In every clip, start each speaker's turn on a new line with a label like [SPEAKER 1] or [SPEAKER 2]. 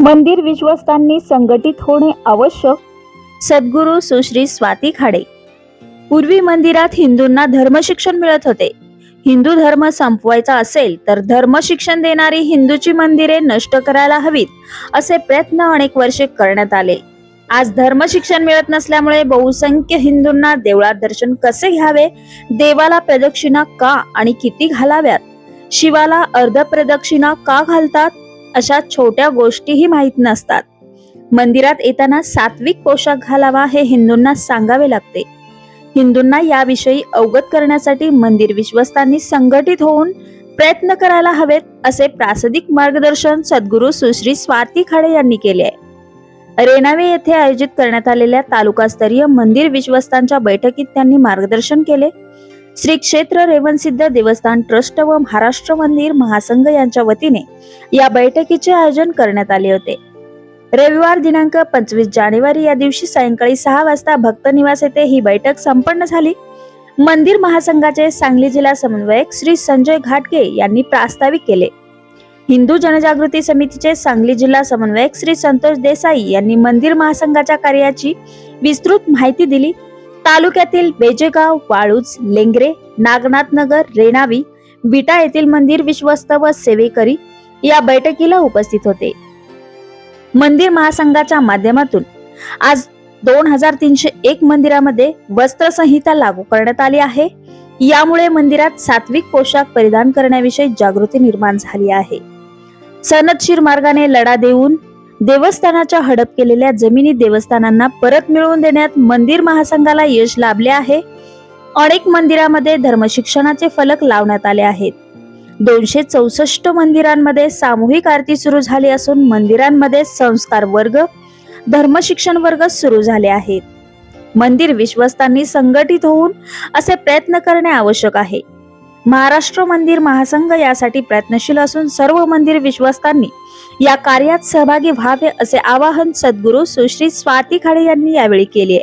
[SPEAKER 1] मंदिर विश्वस्तांनी संघटित होणे आवश्यक. सद्गुरू सुश्री स्वाती खाडे. पूर्वी मंदिरात हिंदूंना धर्मशिक्षण मिळत होते. हिंदू धर्म संपवायचा असेल तर धर्मशिक्षण देणारी हिंदूची मंदिरे नष्ट करायला हवीत असे प्रयत्न अनेक वर्षे करण्यात आले. आज धर्मशिक्षण मिळत नसल्यामुळे बहुसंख्य हिंदूंना देवळात दर्शन कसे घ्यावे? देवाला प्रदक्षिणा का आणि किती घालाव्यात? शिवाला अर्ध प्रदक्षिणा का घालतात? अशा छोट्या गोष्टीही माहीत नसतात. मंदिरात येताना सात्विक पोशाख घालावा हे हिंदूंना सांगावे लागते. हिंदूंना याविषयी अवगत करण्यासाठी मंदिर विश्वस्तांनी संघटित होऊन प्रयत्न करायला हवेत असे प्रासदिक मार्गदर्शन सद्गुरू सुश्री स्वाती खाडे यांनी केले आहे. रेणावे येथे आयोजित करण्यात आलेल्या तालुकास्तरीय मंदिर विश्वस्तांच्या बैठकीत त्यांनी मार्गदर्शन केले. श्री क्षेत्र रेवणसिद्ध देवस्थान ट्रस्ट व महाराष्ट्र मंदिर महासंघ यांच्या वतीने या बैठकीचे आयोजन करण्यात आले होते. रविवार दिनांक पंचवीस जानेवारी या दिवशी सायंकाळी सहा वाजता भक्त निवास येथे ही बैठक संपन्न झाली. मंदिर महासंघाचे सांगली जिल्हा समन्वयक श्री संजय घाटगे यांनी प्रास्ताविक केले. हिंदू जनजागृती समितीचे सांगली जिल्हा समन्वयक श्री संतोष देसाई यांनी मंदिर महासंघाच्या कार्याची विस्तृत माहिती दिली. तालुक्यातील बेजेगाव वाळूज लेंगरे नागनाथ नगर रेणावी विटा येथील मंदिर विश्वस्त व सेवेकरी या बैठकीला उपस्थित होते. मंदिर महासंघाच्या माध्यमातून आज दोन हजार तीनशे एक मंदिरामध्ये वस्त्रसंहिता लागू करण्यात आली आहे. यामुळे मंदिरात सात्विक पोशाख परिधान करण्याविषयी जागृती निर्माण झाली आहे. सनदशीर मार्गाने लढा देऊन देवस्थानाच्या हडप केलेल्या जमिनी देवस्थानांना परत मिळवून देण्यात मंदिर महासंघाला यश लाभले आहे. अनेक मंदिरामध्ये धर्मशिक्षणाचे फलक लावण्यात आले आहेत. दोनशे चौसष्ट मंदिरांमध्ये सामूहिक आरती सुरू झाली असून मंदिरांमध्ये संस्कार वर्ग धर्मशिक्षण वर्ग सुरू झाले आहेत. मंदिर विश्वस्तांनी संघटित होऊन असे प्रयत्न करणे आवश्यक आहे. महाराष्ट्र मंदिर महासंघ यासाठी प्रयत्नशील असून सर्व मंदिर विश्वस्तांनी या कार्यात सहभागी व्हावे असे आवाहन सद्गुरू सुश्री स्वाती खाडे यांनी यावेळी केले.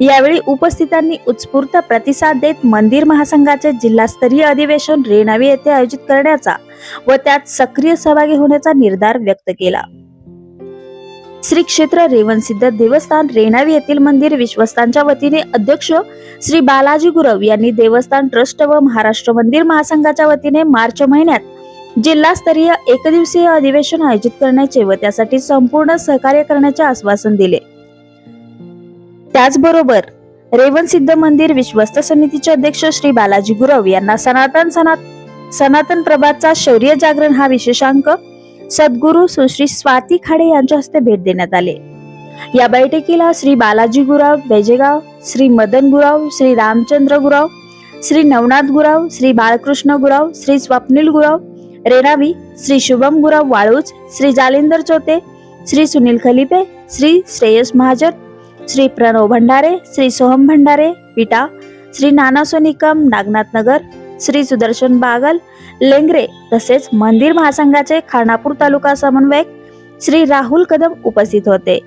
[SPEAKER 1] यावेळी उपस्थितांनी उत्स्फूर्त प्रतिसाद देत मंदिर महासंघाचे जिल्हास्तरीय अधिवेशन रेणावी येथे आयोजित करण्याचा व त्यात सक्रिय सहभागी होण्याचा निर्धार व्यक्त केला. श्री क्षेत्र रेवणसिद्ध देवस्थान रेणावी येथील मंदिर विश्वस्तांच्या वतीने अध्यक्ष श्री बालाजी गुरव यांनी देवस्थान ट्रस्ट व महाराष्ट्र मंदिर महासंघाच्या वतीने मार्च महिन्यात जिल्हास्तरीय एकदिवसीय अधिवेशन आयोजित करण्याचे व त्यासाठी संपूर्ण सहकार्य करण्याचे आश्वासन दिले. त्याचबरोबर रेवणसिद्ध मंदिर विश्वस्त समितीचे अध्यक्ष श्री बालाजी गुरव यांना सनातन सनात सनातन प्रभातचा शौर्य जागरण हा विशेषांक सद्गुरू सुश्री स्वाती खाडे यांच्या हस्ते भेट देण्यात आले. या बैठकीला श्री बालाजी गुराव बेजेगाव श्री मदन गुराव श्री रामचंद्र गुराव श्री नवनाथ गुराव श्री बाळकृष्ण गुराव श्री स्वप्नील गुराव रेणावी श्री शुभम गुराव वाळूज श्री जालिंदर चोते श्री सुनील खलिपे श्री श्रेयस महाजन श्री प्रणव भंडारे श्री सोहम भंडारे विटा श्री नाना सोनिकम नागनाथ नगर श्री सुदर्शन बागल लेंगरे तसेच मंदिर महासंघाचे खानापूर तालुका समन्वयक श्री राहुल कदम उपस्थित होते.